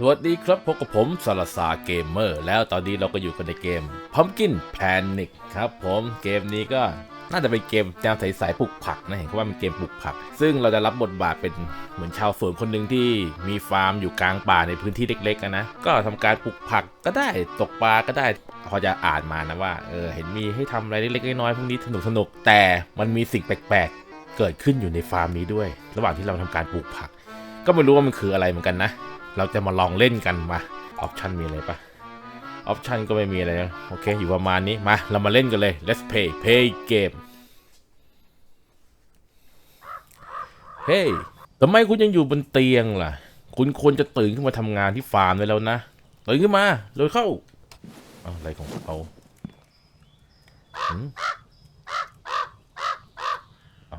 สวัสดีครับพบกับผมสารสาเกมเมอร์แล้วตอนนี้เราก็อยู่กันในเกม Pumpkin Panic ครับผมเกมนี้ก็น่าจะเป็นเกมแนวใสๆปลูกผักนะเห็นเขาว่าเป็นเกมปลูกผัก ซึ่งเราจะรับบทบาทเป็นเหมือนชาวสวนคนหนึ่งที่มีฟาร์มอยู่กลางป่าในพื้นที่เล็กๆนะ ก็ทำการปลูกผักก็ได้ตกปลาก็ได้พอจะอ่านมานะว่าเออเห็นมีให้ทำอะไรเล็กๆน้อยๆพวกนี้สนุกๆแต่มันมีสิ่งแปลกๆเกิดขึ้นอยู่ในฟาร์มนี้ด้วย ระหว่างที่เราทำการปลูกผัก ก็ไม่รู้ว่ามันคืออะไรเหมือนกันนะ เราจะมาลองเล่นกันมาออปชันมีอะไรปะออปชันก็ไม่มีอะไรนะโอเค อยู่ประมาณนี้มาเรามาเล่นกันเลย let's play play game เฮ้ยทำไมคุณยังอยู่บนเตียงล่ะ คุณควรจะตื่นขึ้นมาทำงานที่ฟาร์มได้แล้วนะตื่นขึ้นมาเร็วเข้าอะไรของเขาเอา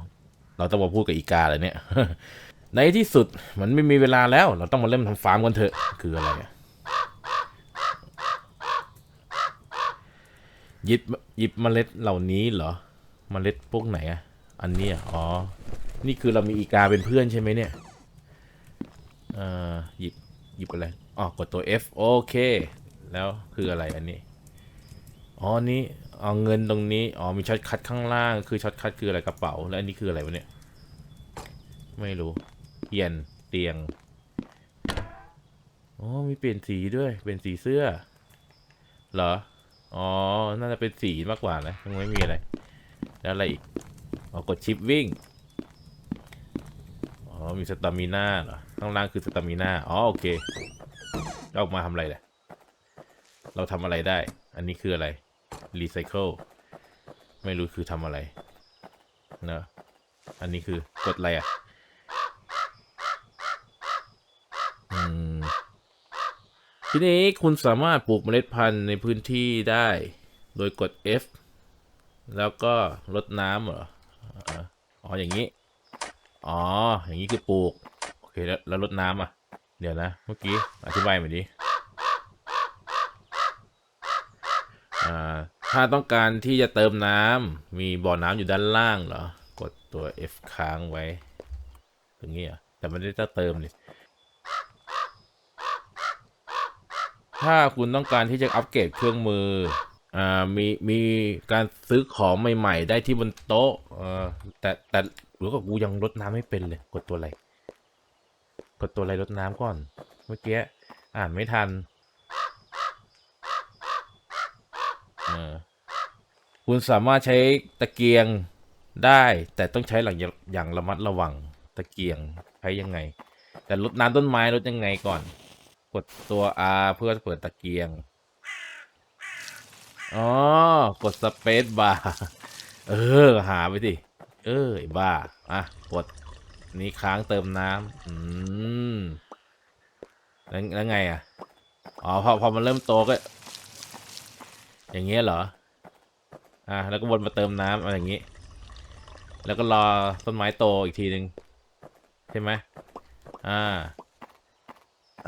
เราต้องมาพูดกับอีกาเลยเนี่ย ในที่สุดมันไม่มีเวลาแล้ว เราต้องมาเริ่มทำฟาร์มกันเถอะ คืออะไรหยิบหยิบเมล็ดเหล่านี้เหรอ เมล็ดพวกไหนอะอันนี้อ๋อ นี่คือเรามีอีกาเป็นเพื่อนใช่ไหมเนี่ยเอ่อหยิบหยิบอะไรอ๋อกดตัว F โอเค แล้วคืออะไรอันนี้อ๋อนี่เอาเงินตรงนี้อ๋อมีช็อตคัทข้างล่างคือช็อตคัทคืออะไรกระเป๋า แล้วอันนี้คืออะไรวะเนี่ย ไม่รู้ เปลี่ยนเตียงอ๋อมีเปลี่ยนสีด้วย เปลี่ยนสีเสื้อ เหรอ อ๋อ น่าจะเป็นสีมากกว่านะยังไม่มีอะไร แล้วอะไรอีกอ๋อกดชิปวิ่ง อ๋อ มีสตามิน่าเหรอ ข้างล่างคือสตามิน่า อ๋อ โอเคเราออกมาทำอะไรแหละเราทำอะไรได้ อันนี้คืออะไรรีไซเคิลไม่รู้คือทำอะไร เนอะอันนี้คือกดอะไรอะ ทีนี้คุณสามารถปลูกเมล็ดพันธุ์ในพื้นที่ได้ โดยกด F แล้วก็รดน้ำเหรอ อ๋ออย่างนี้ อ๋อ อย่างนี้คือปลูก โอเคแล้วแล้วรดน้ำอะ เดี๋ยวนะ เมื่อกี้อธิบายมาดิอ่าถ้าต้องการที่จะเติมน้ำมีบ่อน้ำอยู่ด้านล่างเหรอ กดตัว F ค้างไว้ตรงนี้อะแต่ไม่ได้ต้องเติมนี่ ถ้าคุณต้องการที่จะอัปเกรดเครื่องมืออ่ามีมีการซื้อของใหม่ ๆ ได้ที่บนโต๊ะเออแต่แต่หรือว่ากูยังรดน้ำไม่เป็นเลย กดตัวอะไรกดตัวอะไรรดน้ำก่อน เมื่อกี้อ่านไม่ทันเออคุณสามารถใช้ตะเกียงได้ แต่ต้องใช้หลังอย่างระมัดระวังตะเกียงใช้ยังไง แต่รดน้ำต้นไม้รดยังไงก่อน ดตัว R เพื่อเปิดตะเกียง อ๋อ กดสเปซบาร์ เออ หาไปสิ เออบ้า อะ กด นี่ค้างเติมน้ำอืม แล้วแล้วไงอะ อ๋อ พอพอมันเริ่มโตก็ อย่างเงี้ยเหรอ อะ แล้วก็วนมาเติมน้ำอะไรอย่างงี้ แล้วก็รอต้นไม้โตอีกทีหนึ่งใช่ไหมอ่าอะ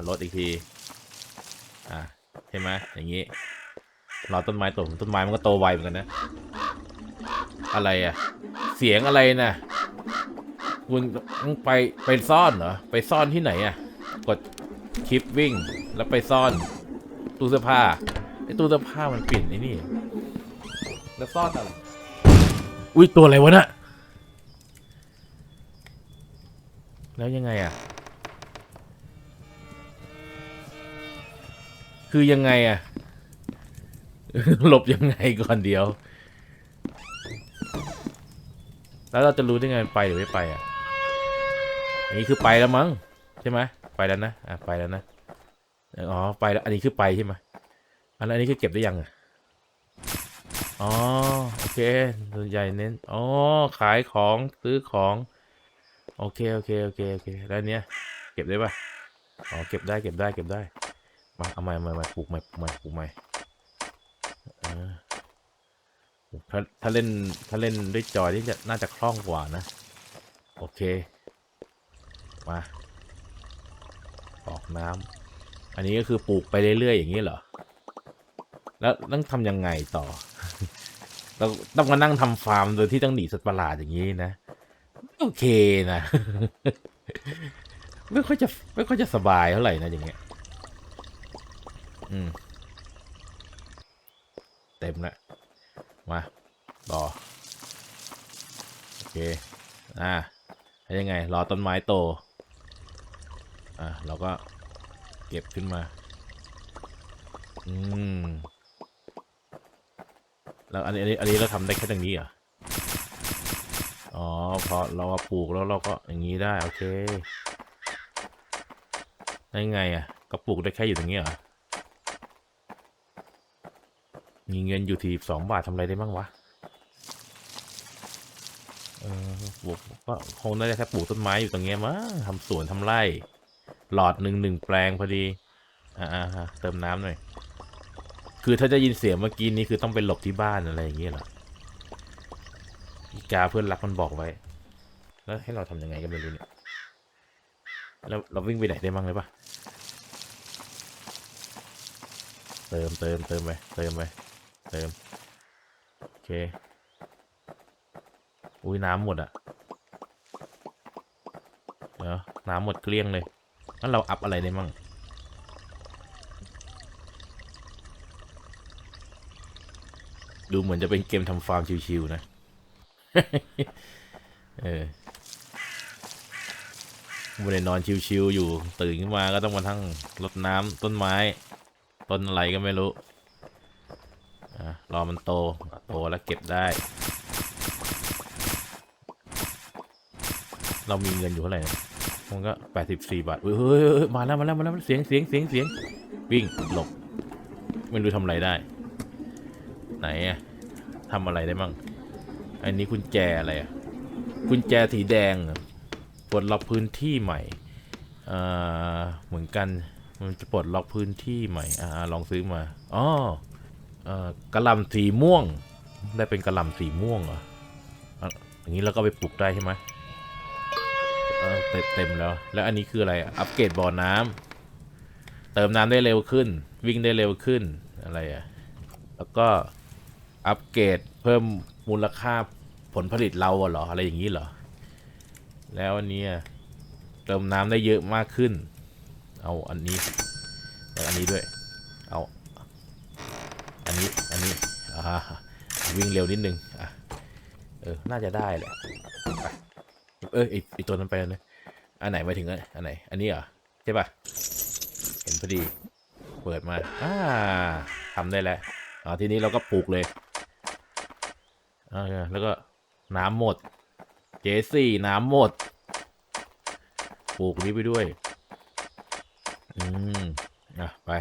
ลดอีกที อะใช่ไหมอย่างนี้รอต้นไม้โตต้นไม้มันก็โตไวเหมือนกันนะ อะไรอะ เสียงอะไรนะคุณต้องไปไปซ่อนเหรอ ไปซ่อนที่ไหนอะ กดคลิปวิ่งแล้วไปซ่อนตู้เสื้อผ้าไอ้ตู้เสื้อผ้ามันเปลี่ยนไอ้นี่ แล้วซ่อนอะไร อุ้ยตัวอะไรวะน่ะแล้วยังไงอะ คือยังไงอะหลบยังไงก่อนเดียว แล้วเราจะรู้ได้ไงไปหรือไม่ไปอะอันนี้คือไปแล้วมั้งใช่ไหมไปแล้วนะอะไปแล้วนะอ๋อไปแล้วอันนี้คือไปใช่ไหมอันแล้วอันนี้คือเก็บได้ยังอะอ๋อโอเคส่วนใหญ่เน้นอ๋อขายของซื้อของโอเคโอเคโอเคโอเคแล้วเนี้ยเก็บได้ปะอ๋อเก็บได้เก็บได้เก็บได้ มาเอาใหม่ใหม่ใหม่ปลูกใหม่ปลูกใหม่ปลูกใหม่ถ้าถ้าเล่นถ้าเล่นด้วยจอยนี่จะน่าจะคล่องกว่านะ โอเค มา ออกน้ำอันนี้ก็คือปลูกไปเรื่อยๆอย่างนี้เหรอ แล้วต้องทำยังไงต่อ เราต้องมานั่งทำฟาร์มโดยที่ต้องหนีสัตว์ประหลาดอย่างนี้นะโอเคนะ ไม่ค่อยจะไม่ค่อยจะสบายเท่าไหร่นะอย่างเงี้ย อืมเต็มล้วมาต่อโอเคอ่ายังไง รอต้นไม้โต อ่าเราก็เก็บขึ้นมา อืม แล้วอันนี้อันนี้อันนี้เราทำได้แค่ตรงนี้เหรอ อ๋อ พอเรามาปลูกแล้วเราก็อย่างนี้ได้ โอเคได้ไงอะ ก็ปลูกได้แค่อยู่ตรงนี้เหรอ มีเงินอยู่ทีสองบาททำอะไรได้บ้างวะ เออปลูกก็คงน่าจะแค่ปลูกต้นไม้อยู่ตรงเนี้ยมั้งทำสวนทำไร่ หลอดหนึ่งหนึ่งแปลงพอดี อ่าฮะเติมน้ำหน่อย คือถ้าจะยินเสียงเมื่อกี้นี้คือต้องไปหลบที่บ้านอะไรอย่างเงี้ยเหรออีกาเพื่อนรักมันบอกไว้ แล้วให้เราทำยังไงก็ไม่รู้เนี่ย แล้วเราวิ่งไปไหนได้บ้างเลยปะเติมเติมเติมไปเติมไป เติม โอเค อุ้ยน้ำหมดอะเดี๋ยวน้ำหมดเกลี้ยงเลยงั้นเราอัพอะไรได้มั่งดูเหมือนจะเป็นเกมทำฟาร์มชิวๆนะ เออไม่ได้นอนชิวๆอยู่ ตื่นขึ้นมาก็ต้องมาทั้งรดน้ำต้นไม้ ต้นอะไรก็ไม่รู้ รอมันโต โตแล้วเก็บได้ เรามีเงินอยู่เท่าไหร่มันก็แปดสิบสี่บาทเฮ้ยมาแล้วมาแล้วมาแล้วเสียงเสียงเสียงเสียงวิ่งหลบไม่รู้ทำอะไรได้ ไหนอะทำอะไรได้มั่งอันนี้กุญแจอะไรอะกุญแจสีแดงปลดล็อกพื้นที่ใหม่อ่าเหมือนกันมันจะปลดล็อกพื้นที่ใหม่อ่าลองซื้อมาอ๋อ กระลำสีม่วง ได้เป็นกระลำสีม่วงเหรออย่างนี้เราก็ไปปลูกได้ใช่ไหมเต็มแล้ว แล้วอันนี้คืออะไร อัปเกรดบ่อน้ำเติมน้ำได้เร็วขึ้น วิ่งได้เร็วขึ้น อะไรอะ แล้วก็อัปเกรดเพิ่มมูลค่าผลผลิตเราเหรอ อะไรอย่างนี้เหรอ แล้วอันนี้เติมน้ำได้เยอะมากขึ้น เอาอันนี้แล้วอันนี้ด้วย อันนี้ อันนี้อ่าวิ่งเร็วนิดนึง อะ เออ น่าจะได้แหละ เอ้ยไอไอตัวนั้นไปแล้วนะ อันไหนไปถึงอันอันไหน อันนี้เหรอ ใช่ปะเห็นพอดี เปิดมา อ่าทำได้แล้วอ๋อทีนี้เราก็ปลูกเลยอ่าแล้วก็น้ำหมด เจสี่น้ำหมด ปลูกนี้ไปด้วย อืม อะ ไป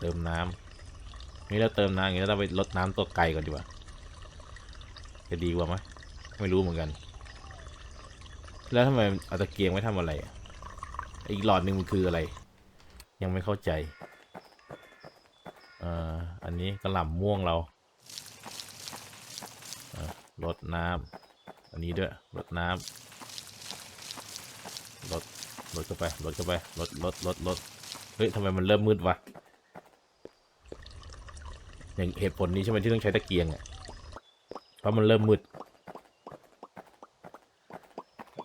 เติมน้ำนี่เราเติมน้ำอย่างนี้เราไปลดน้ำตัวไก่ก่อนดีกว่า จะดีกว่าไหมไม่รู้เหมือนกัน แล้วทำไมเอาตะเกียงไว้ทำอะไร อีกหลอดหนึ่งมันคืออะไร ยังไม่เข้าใจอ่าอันนี้กระหล่ำม่วงเราลดน้ำอันนี้ด้วยลดน้ำลดลดเข้าไปลดเข้าไปลดลดลดลดเฮ้ยทำไมมันเริ่มมืดวะ อย่างเหตุผลนี้ใช่ไหมที่ต้องใช้ตะเกียงอะเพราะมันเริ่มมืด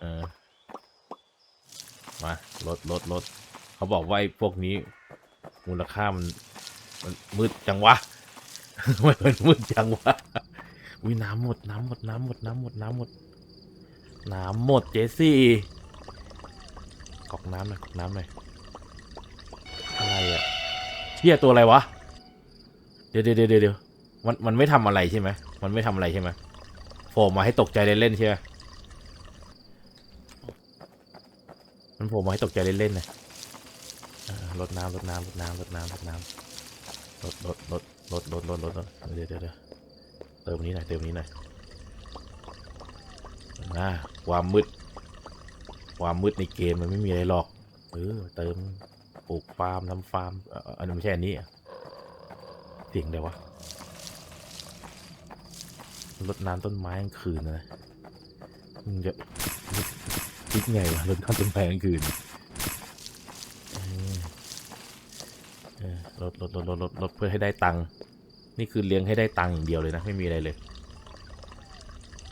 เออมาลดลดลดเขาบอกว่าไอ้พวกนี้ มูลค่ามันมันมืดจังวะทำไมมันมืดจังวะอุ้ยน้ำหมดน้ำหมดน้ำหมดน้ำหมดน้ำหมดน้ำหมดเจสี่กรอกน้ำหน่อยกรอกน้ำหน่อยอะไรอะเที่ยตัวอะไรวะเเดี๋ยวเดี๋ยวเดี๋ยวมันมันไม่ทำอะไรใช่ไหมมันไม่ทำอะไรใช่ไหมโผล่มาให้ตกใจเล่นๆใช่ไหมมันโผล่มาให้ตกใจเล่นๆนะลดน้ำลดน้ำลดน้ำลดน้ำลดน้ำลดลดลดลดลดลดลดเดี๋ยวเดี๋ยวเดี๋ยวเติมนี้หน่อยเติมนี้หน่อยนะความมืด ความมืดในเกมมันไม่มีอะไรหรอก เออเติมปลูกฟาร์มทำฟาร์มอันนี้ไม่ใช่อันนี้ สียงอะไรวะรดน้ำต้นไม้กลางคืนนะมึงจะคิดไงวะรดน้ำต้นไม้กลางคืนเออเออลดลดลดลดลดลดเพื่อให้ได้ตังค์นี่คือเลี้ยงให้ได้ตังค์อย่างเดียวเลยนะ ไม่มีอะไรเลย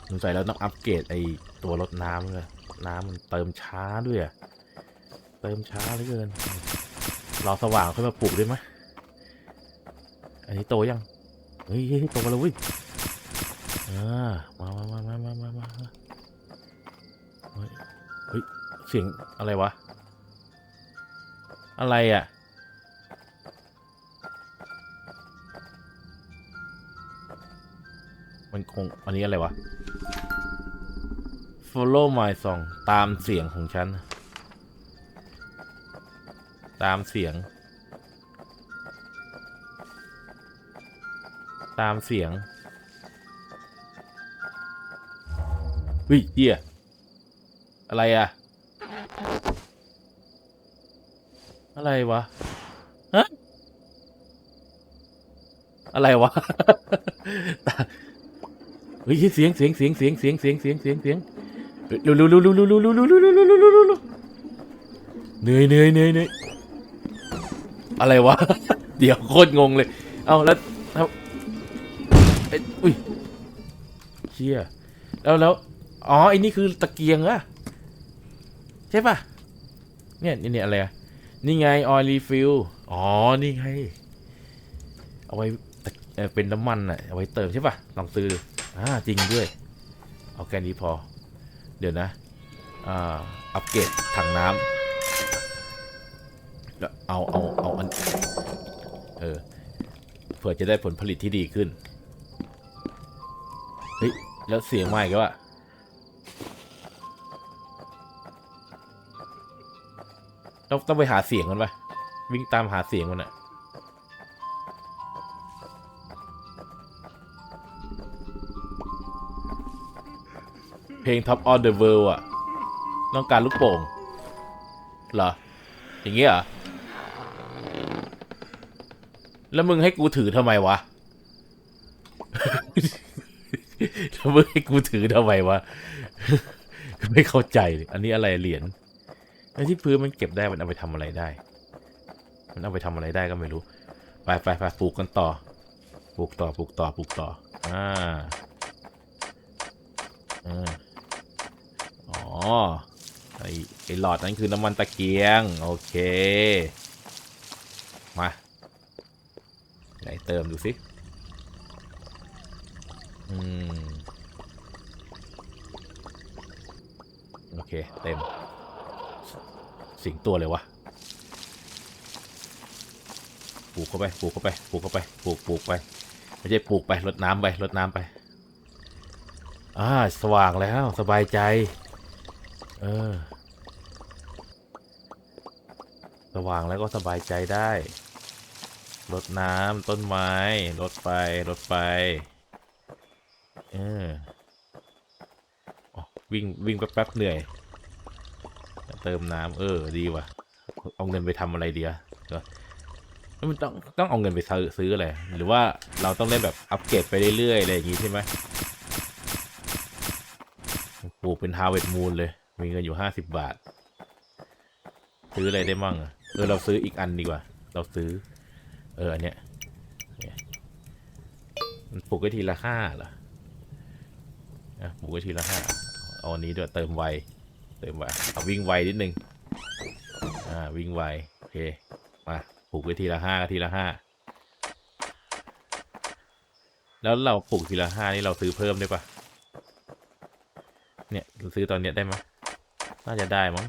สงสัยเราต้องอัปเกรดไอตัวรดน้ำเลยน้ำมันเติมช้าด้วยอะเติมช้าเหลือเกินรอสว่างค่อยมาปลูกได้ไหม นนี้โตยังเฮ้ยเฮ้ยโตมาแล้วเว้ยอ่ามามามามามามามาเฮ้ยเฮ้ย เสียงอะไรวะ อะไรอะ มันคง อันนี้อะไรวะ follow my song ตามเสียงของฉัน ตามเสียง ตามเสียงเฮ้ยเหี้ยอะไรอะอะไรวะฮะอะไรวะเฮ้ยเสียงเสียงเสียงเสียงเสียงเสียงเสียงเสียงเสียงเร็วเร็วเร็วเร็วเร็วเร็วเร็วเร็วเร็วเร็วเร็วเร็วเร็วเร็วเร็วเหนื่อยเหนื่อยเหนื่อยเหนื่อยอะไรวะ เดี๋ยวโคตรงงเลย เอาแล้ว ชี่ยแล้วแล้วอ๋อไอ้นี่คือตะเกียงอะใช่ปะเนี่ยนี่เนี่ยอะไรอะนี่ไงออยล์รีฟิลอ๋อ นี่ไง เอาไว้เป็นน้ำมันอะเอาไว้เติมใช่ปะลองซื้ออ่าจริงด้วย เอาแค่นี้พอ เดี๋ยวนะ อ่า อัปเกรดถังน้ำแล้วเอาเอาเอาอัน เออเผื่อจะได้ผลผลิตที่ดีขึ้น เฮ้ย แล้วเสียงมาอีกแล้วอะต้องต้องไปหาเสียงมันไปวิ่งตามหาเสียงมันอะเพลง Top on the World อะต้องการลูกโป่งเหรอ อย่างเงี้ยเหรอ แล้วมึงให้กูถือทำไมวะ แล้ว มึงให้กูถือทำไมวะ ไม่เข้าใจเลยอันนี้อะไรเหรียญไอ้ที่พื้นมันเก็บได้มันเอาไปทำอะไรได้ มันเอาไปทำอะไรได้ก็ไม่รู้ ไปไปไปปลูกกันต่อ ปลูกต่อปลูกต่อปลูกต่อ อ่าอ่าอ๋อไอไอหลอดนั้นคือน้ำมันตะเกียง โอเค มา ไหนเติมดูสิ อืม โอเค เต็ม สิงตัวเลยวะปลูกเข้าไปปลูกเข้าไปปลูกเข้าไปปลูกปลูกไปไม่ใช่ปลูกไปรดน้ำไปรดน้ำไปอ่าสว่างแล้วสบายใจ เออ สว่างแล้วก็สบายใจได้รดน้ำต้นไม้รดไปรดไป เอออ๋อ วิ่งวิ่งแป๊บๆเหนื่อย เติมน้ำเออดีว่ะ เอาเงินไปทำอะไรดีอะเดี๋ยวมันต้องต้องเอาเงินไปซื้อซื้ออะไรหรือว่าเราต้องเล่นแบบอัปเกรดไปเรื่อยๆอะไรอย่างงี้ใช่ไหมปลูกเป็นฮาวเว r มู n เลย มีเงินอยู่ห้าสิบบาท ซื้ออะไรได้มั่งเออเราซื้ออีกอันดีกว่า เราซื้อ เอออันเนี้ยมันปลูกไว้ทีละห้าเหรออะปลูกไว้ทีละห้า เอาอันนี้ด้วยเติมไว เติมไวเอาวิ่งไวนิดนึง อ่าวิ่งไว โอเค มาปลูกไว้ทีละห้าทีละห้า แล้วเราปลูกทีละห้านี่เราซื้อเพิ่มได้ปะเนี่ยซื้อตอนเนี้ยได้ไหมยน่าจะได้มั้ง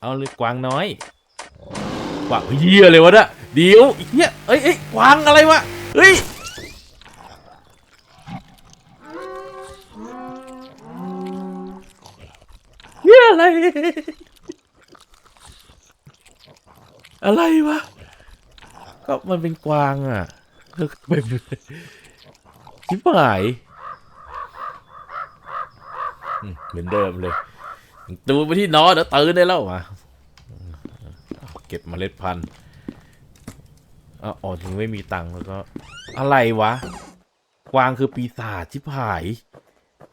เอาเลยกวางน้อย กวางเฮียเลยวะเนี่ยเดี๋ยวเฮียเอ้ยเอ้ยกวางอะไรวะ เฮ้ย เฮีย อะไร อะไรวะ ก็มันเป็นกวางอะก็เป็นชิบหายเหมือนเดิมเลย ตูไปที่นอนเดี๋ยวตื่นได้แล้วมาเก็บเมล็ดพันธุ์อ๋อถึงไม่มีตังค์แล้วก็ อะไรวะ กวางคือปีศาจชิบหาย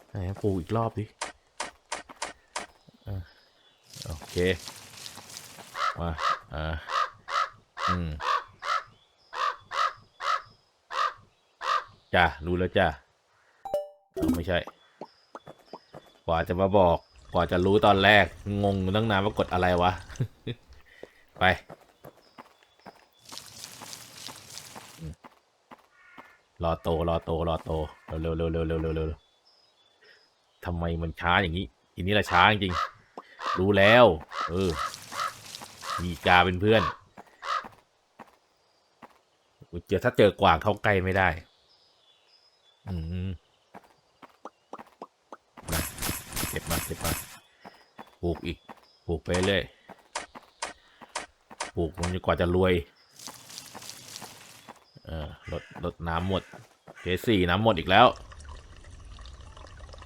ไหนปลูกอีกรอบดิ มาอ่าอืมจ้ารู้แล้วจ้าไม่ใช่ กว่าจะมาบอก กว่าจะรู้ตอนแรก งงตั้งนานว่ากดอะไรวะ ไปรอโตรอโตรอโตเร็วเร็วเร็วเร็วเร็วเร็วทำไมมันช้าอย่างนี้อันนี้แหละช้าจริง รู้แล้ว เออ มีกาเป็นเพื่อนเจอถ้าเจอกวางเข้าใกล้ไม่ได้ อืมมาเก็บมาเก็บมาปลูกอีกปลูกไปเรื่อยปลูกมันจนกว่าจะรวย เออลดลดน้ำหมดเคสี่น้ำหมดอีกแล้ว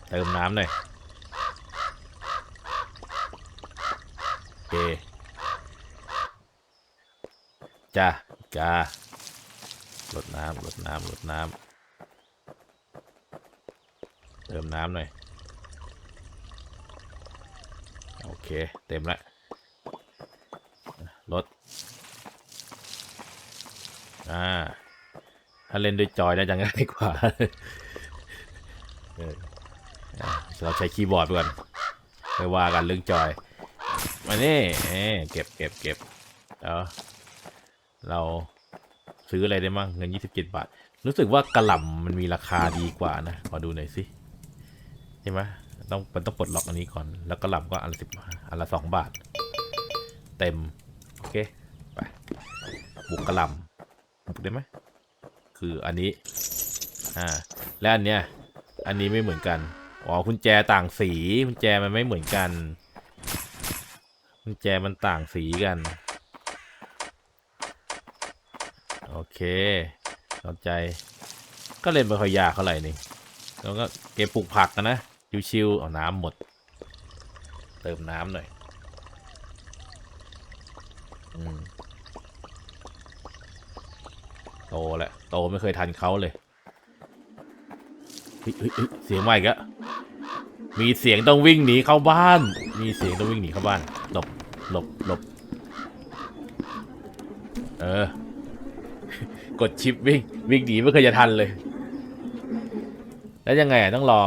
เติมน้ำหน่อยโอ เคจ้าจ้าลดน้ำลดน้ำลดน้ำเติมน้ำหน่อย โอเค เต็มละลดอ่า ถ้าเล่นด้วยจอยน่าจะง่ายกว่าเราใช้คีย์บอร์ดก่อนไปว่ากันเรื่องจอย มานี่เอ้เก็บเก็บเก็บแล้วเราซื้ออะไรได้มั่งเงิน27บเจ็ดบาท รู้สึกว่ากระหล่ำมันมีราคาดีกว่านะขอดูหน่อยสิใช่ไหมต้องมันต้องปลดล็อกอันนี้ก่อน แล้วกระหล่ำก็อันละสิบอันละสองบาท เต็ม โอเคไปบุกกระหล่ำบุกได้ไหมคืออันนี้อ่าและอันเนี้ยอันนี้ไม่เหมือนกันอ๋อกุญแจต่างสีกุญแจมันไม่เหมือนกัน กุญแจมันต่างสีกัน โอเคเข้าใจ ก็เล่นไม่ค่อยยากเท่าไหร่นี่แล้วก็เก็บปลูกผักกันนะ ชิวๆเอาน้ำหมด เติมน้ำหน่อยอโตแล้วโตไม่เคยทันเขาเลยเฮ้ยเฮ้ยเฮ้ยเสียงใหม่กะมีเสียงต้องวิ่งหนีเข้าบ้าน มีเสียงต้องวิ่งหนีเข้าบ้านหลบ หลบหลบเออ กดชิปวิ่ง วิ่งหนีไม่เคยจะทันเลย แล้วยังไงอะต้องรอ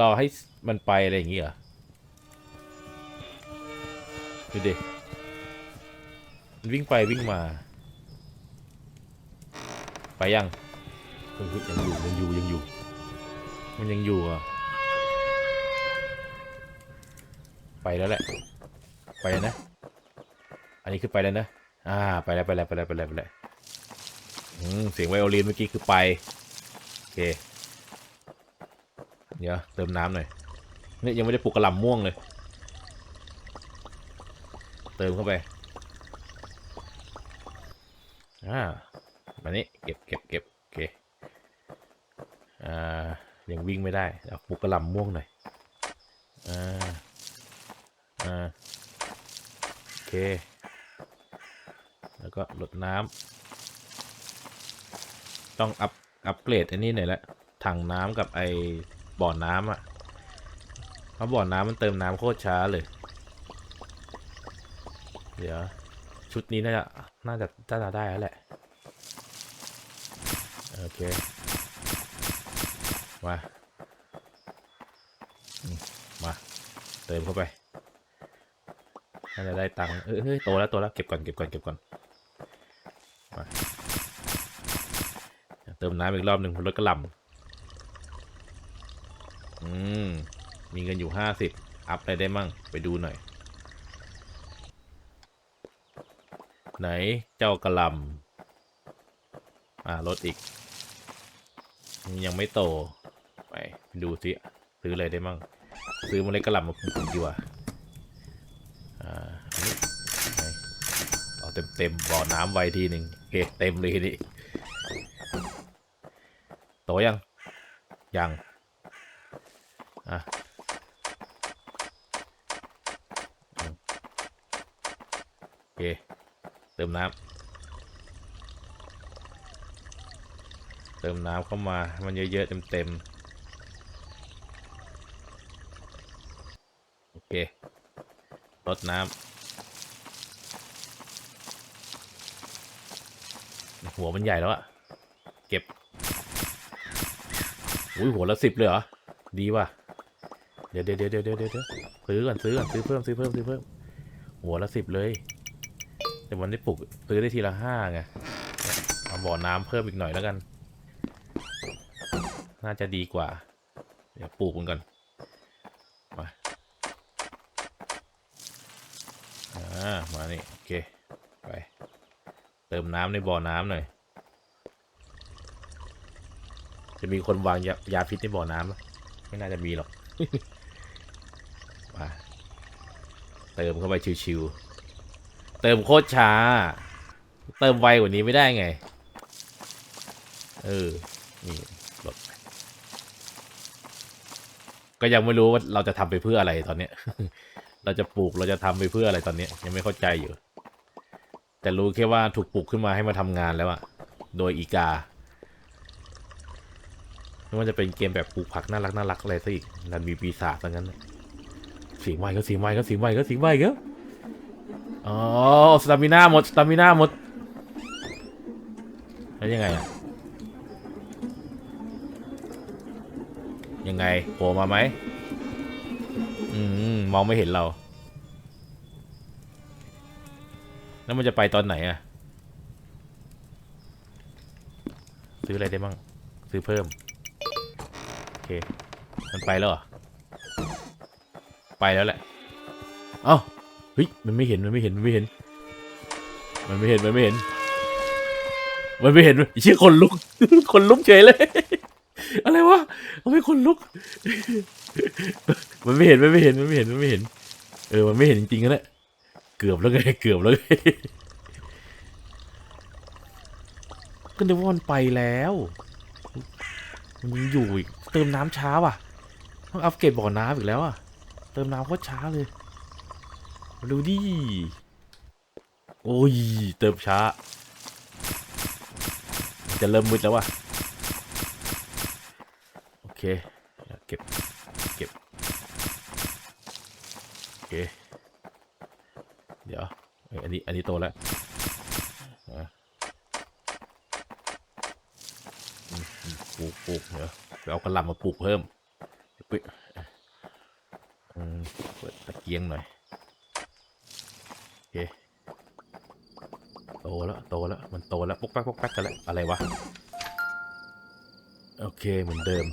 รอให้มันไปอะไรอย่างงี้เหรอ ดูดิ มันวิ่งไปวิ่งมา ไปยังยังอยู่ยังอยู่ยังอยู่ มันยังอยู่อะ ไปแล้วแหละ ไปแล้วนะ อันนี้คือไปแล้วนะ อ่า ไปแล้วไปแล้วไปแล้วไปแล้วไปแล้วเสียงไวโอลินเมื่อกี้คือไป โอเค เดี๋ยวเติมน้ำหน่อยเนี่ยยังไม่ได้ปลูกกระหล่ำม่วงเลย เติมเข้าไป อ่ามานี้เก็บเก็บเก็บโอเค อ่า ยังวิ่งไม่ได้เอาปลุกกระหล่ำม่วงหน่อย อ่า อ่าโอเค แล้วก็ลดน้ำต้องอัพอัพเกรดอันนี้หน่อยละถังน้ำกับไอบ่อน้ำอะ่ะเพราะบ่อน้ำมันเติมน้ำโคตรช้าเลย เดี๋ยว ชุดนี้น่าจะน่าจะน่าจะได้แล้วแหละ โอเค มา มา เติมเข้าไป น่าจะได้ตังค์เอ้ยเฮ้ยโตแล้วโตแล้วเก็บก่อนเก็บก่อนเก็บก่อนมาเติมน้ำอีกรอบหนึ่งรถกระลำอืมมีเงินอยู่ห้าสิบอัพอะไรได้มั่งไปดูหน่อย ไหนเจ้ากระลำอ่าลดอีก ยังไม่โต ไปดูสิซื้ออะไรได้มั่งซื้อเมล็ดกระหล่ำมาปลูกดีกว่าอ่าอันนี้ไหน เต็มเต็มบ่อน้ำไว้ทีหนึ่งโอเคเต็มเลยทีนี่โตยัง ยัง อะโอเค เติมน้ำเติมน้ำเข้ามา มันเยอะๆเต็มๆโอเค ลดน้ำ หัวมันใหญ่แล้วอะเก็บอุ้ยหัวละสิบเลยเหรอ ดีว่ะ เดี๋ยวเดี๋ยวเดี๋ยวเดี๋ยวเดี๋ยวซื้อก่อนซื้อก่อนซื้อเพิ่มซื้อเพิ่มซื้อเพิ่ม หัวละสิบเลย แต่มันได้ปลูกซื้อได้ทีละห้าไงเอาบ่อน้ำเพิ่มอีกหน่อยแล้วกัน น่าจะดีกว่า เดี๋ยวปลูกมันก่อนมาอ่ามานี่โอเค เติมน้ำในบ่อน้ำหน่อย จะมีคนวางยายาพิษในบ่อน้ำไหมไม่น่าจะมีหรอกมาเติมเข้าไปชิวๆ เติมโคตรช้า เติมไวกว่านี้ไม่ได้ไง เออ นี่ลดไปก็ยังไม่รู้ว่าเราจะทำไปเพื่ออะไรตอนเนี้ย เราจะปลูกเราจะทำไปเพื่ออะไรตอนเนี้ยยังไม่เข้าใจอยู่ แต่รู้แค่ว่าถูกปลูกขึ้นมาให้มาทำงานแล้วอะโดยอีกาไม่ว่าจะเป็นเกมแบบปลูกผักน่ารักน่ารักอะไรซะอีกนันมีปีศาจซะงั้นเสียงไวก็เสียงไวก็เสียงไวก็เสียงไวก็อ๋อสตามิน่าหมดสตามิน่าหมดแล้วยังไงอะยังไงโผล่มาไหมอืมมองไม่เห็นเรา แล้วมันจะไปตอนไหนอะซื้ออะไรได้บ้าง ซื้อเพิ่ม โอเค มันไปแล้วเหรอ ไปแล้วแหละ เอ้าเฮ้ย มันไม่เห็น มันไม่เห็น มันไม่เห็น มันไม่เห็น มันไม่เห็น มันไม่เห็นเชี่ยคนลุก คนลุกเฉยเลย อะไรวะทำไมคนลุก มันไม่เห็น มันไม่เห็น มันไม่เห็น มันไม่เห็น เออ มันไม่เห็นจริงๆนะเนี่ย เกือบแล้วไงเกือบแล้วไงก็นึกว่ามันไปแล้ว มันยังอยู่อีก เติมน้ำช้าว่ะ ต้องอัปเกรดบ่อน้ำอีกแล้วอะ เติมน้ำโคตรช้าเลยดูดิ โอ้ย เติมช้า จะเริ่มมืดแล้วว่ะ โอเค เก็บ เก็บ โอเค เดี๋ยวอันนี้อันนี้โตแล้วอะปลูกปลูกเดี๋ยวไปเอากระหล่ำมาปลูกเพิ่มเปิดอืมเปิดตะเกียงหน่อยโอเคโตแล้วโตแล้วมันโตแล้วปุ๊กแป๊กปุ๊กแป๊กกันแล้วอะไรวะโอเคเหมือนเดิม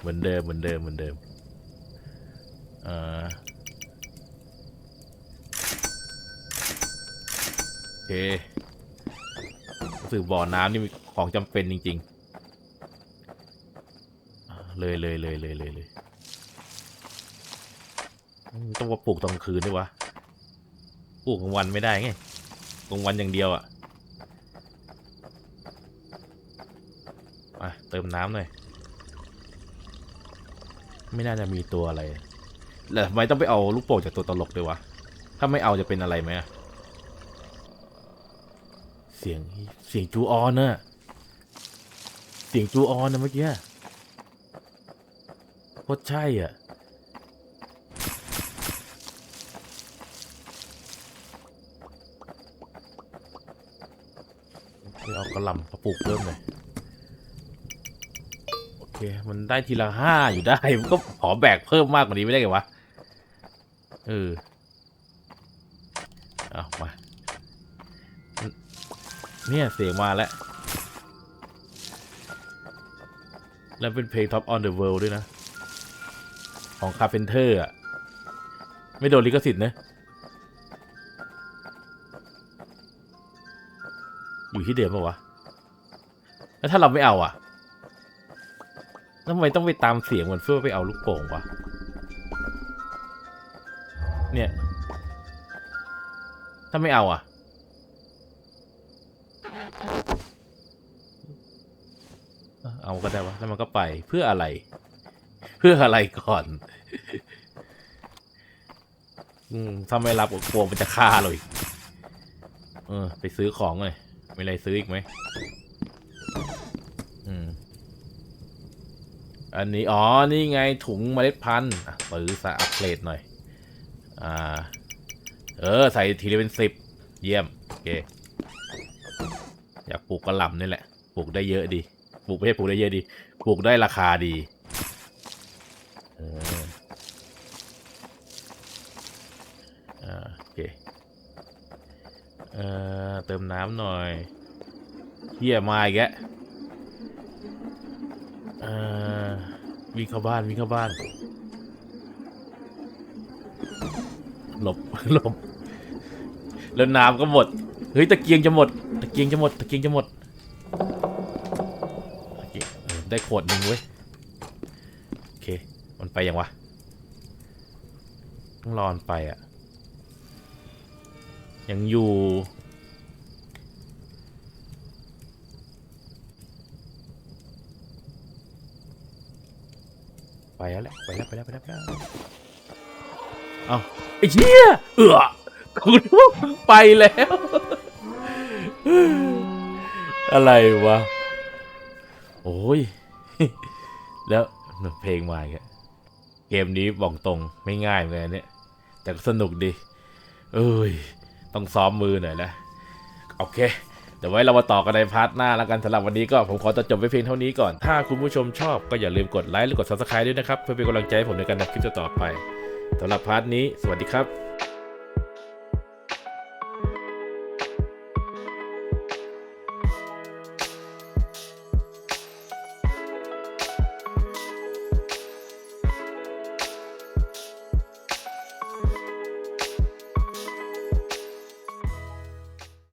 เหมือนเดิมเหมือนเดิมเหมือนเดิมอ่า โอ เครู้สึกบ่อน้ำนี่ของจำเป็นจริง ๆ เลยเลยเลยเลยเลยเลยต้องมาปลูกตอนคืนด้วยวะ ปลูกกลางวันไม่ได้ไงกลางวันอย่างเดียวอะ่ะมาเติมน้ำหน่อย ไม่น่าจะมีตัวอะไร แล้วทำไมต้องไปเอาลูกโป่งจากตัวตลกด้วยวะ ถ้าไม่เอาจะเป็นอะไรไหมอะ เสียงเสียงจูออนน่ะเสียงจูออนนะเมื่อกี้โคตรใช่อะเอากระลำมาปลูกเพิ่มหน่อยโอเค มันได้ทีละห้าอยู่ได้ มันก็ขอแบกเพิ่มมากกว่านี้ไม่ได้ไงวะเออ เอามา เนี่ย เสียงมาแล้ว แล้วเป็นเพลง Top on the World ด้วยนะ ของ Carpenter อะ ไม่โดนลิขสิทธิ์นะ อยู่ที่เดิมปะวะ แล้วถ้าเราไม่เอาอะแล้วทำไมต้องไปตามเสียงมันเพื่อไปเอาลูกโป่งวะ เนี่ย ถ้าไม่เอาอะ เอาก็ได้วะแล้วมันก็ไปเพื่ออะไร เพื่ออะไรก่อน อืมถ้าไม่รับกลัวมันจะฆ่าเราอีกเออ ไปซื้อของเลยมีอะไรซื้ออีกไหมอืมอันนี้ อ๋อ นี่ไงถุงเมล็ดพันธุ์อะซื้อซะอัปเกรดหน่อย อ่า เออ ใส่ทีละเป็นสิบ เยี่ยม โอเค อยากปลูกกระหล่ำนี่แหละ ปลูกได้เยอะดี ลูกไม่ใช่ปลูกได้เยอะดีปลูกได้ราคาดีเอออ่าโอเคเอ่อเติมน้ำหน่อยเฮียมาอีกแล้วเอ่อวิ่งเข้าบ้านวิ่งเข้าบ้าน หลบหลบแล้วน้ำก็หมด เฮ้ยตะเกียงจะหมด ตะเกียงจะหมด ตะเกียงจะหมด ได้ขวดหนึ่งเว้ย โอเค มันไปยังวะ ต้องรอนไปอะ ยังอยู่ ไปแล้วแหละ ไปแล้วไปแล้วไปแล้วไปแล้วเอาไอ้เชี่ยเอือคุณว่าไปแล้ว อะไรวะ โอ้ย แล้วเพลงมาอีกเกมนี้บอกตรงไม่ง่ายเหมือนกันเนี่ย แต่ก็สนุกดี เอ้ย ต้องซ้อมมือหน่อยนะโอเคเดี๋ยวไว้เรามาต่อกันในพาร์ทหน้าแล้วกันสำหรับวันนี้ก็ผมขอตัดจบไว้เพียงเท่านี้ก่อน ถ้าคุณผู้ชมชอบก็อย่าลืมกดไลค์หรือกด subscribe ด้วยนะครับ เพื่อเป็นกำลังใจให้ผมในการทำคลิปต่อไปสำหรับพาร์ทนี้ สวัสดีครับ